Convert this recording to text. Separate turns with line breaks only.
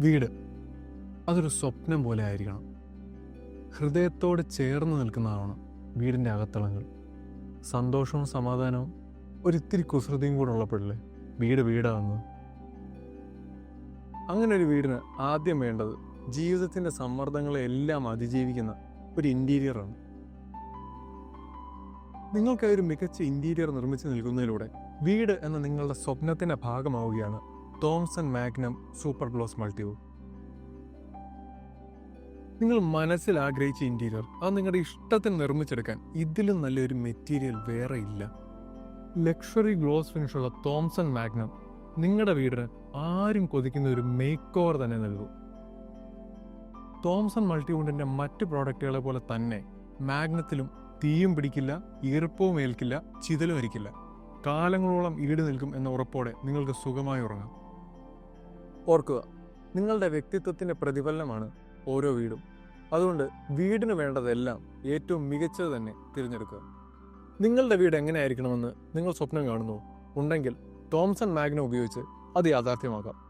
വീട്. അതൊരു സ്വപ്നം പോലെ ആയിരിക്കണം. ഹൃദയത്തോട് ചേർന്ന് നിൽക്കുന്നതാണ് വീടിന്റെ അകത്തളങ്ങൾ. സന്തോഷവും സമാധാനവും ഒരിത്തിരി കുസൃതിയും കൂടെ ഉള്ളപ്പോഴല്ലേ വീട് വീടാകുന്നത്? അങ്ങനെ ഒരു വീടിന് ആദ്യം വേണ്ടത് ജീവിതത്തിന്റെ സമ്മർദ്ദങ്ങളെ എല്ലാം അതിജീവിക്കുന്ന ഒരു ഇന്റീരിയറാണ് നിങ്ങൾക്കായി ഒരു മികച്ച ഇന്റീരിയർ നിർമ്മിച്ചു നൽകുന്നതിലൂടെ വീട് എന്ന നിങ്ങളുടെ സ്വപ്നത്തിന്റെ ഭാഗമാവുകയാണ് തോംസൺ മാഗ്നം സൂപ്പർ ഗ്ലോസ് മൾട്ടിവ്. നിങ്ങൾ മനസ്സിൽ ആഗ്രഹിച്ച ഇന്റീരിയർ അത് നിങ്ങളുടെ ഇഷ്ടത്തിന് നിർമ്മിച്ചെടുക്കാൻ ഇതിലും നല്ലൊരു മെറ്റീരിയൽ വേറെ ഇല്ല. ലക്ഷറി ഗ്ലോസ് ഫിനിഷുള്ള തോംസൺ മാഗ്നം നിങ്ങളുടെ വീടിന് ആരും കൊതിക്കുന്ന ഒരു മേക്ക് ഓവർ തന്നെ നൽകും. തോംസൺ മൾട്ടിവുഡിന്റെ മറ്റ് പ്രോഡക്റ്റുകളെ പോലെ തന്നെ മാഗ്നത്തിലും തീയും പിടിക്കില്ല ഈർപ്പവും ഏൽക്കില്ല ചിതലും അരിക്കില്ല. കാലങ്ങളോളം ഈട് നിൽക്കും എന്ന ഉറപ്പോടെ നിങ്ങൾക്ക് സുഖമായി ഉറങ്ങാം. ഓർക്കുക നിങ്ങളുടെ വ്യക്തിത്വത്തിന്റെ പ്രതിഫലനമാണ് ഓരോ വീടും. അതുകൊണ്ട് വീടിന് വേണ്ടതെല്ലാം ഏറ്റവും മികച്ചത് തന്നെ തിരഞ്ഞെടുക്കുക. നിങ്ങളുടെ വീട് എങ്ങനെയായിരിക്കണമെന്ന് നിങ്ങൾ സ്വപ്നം കാണുന്നു. ഉണ്ടെങ്കിൽ തോംസൺ മാഗ്ന ഉപയോഗിച്ച് അത് യാഥാർത്ഥ്യമാക്കാം.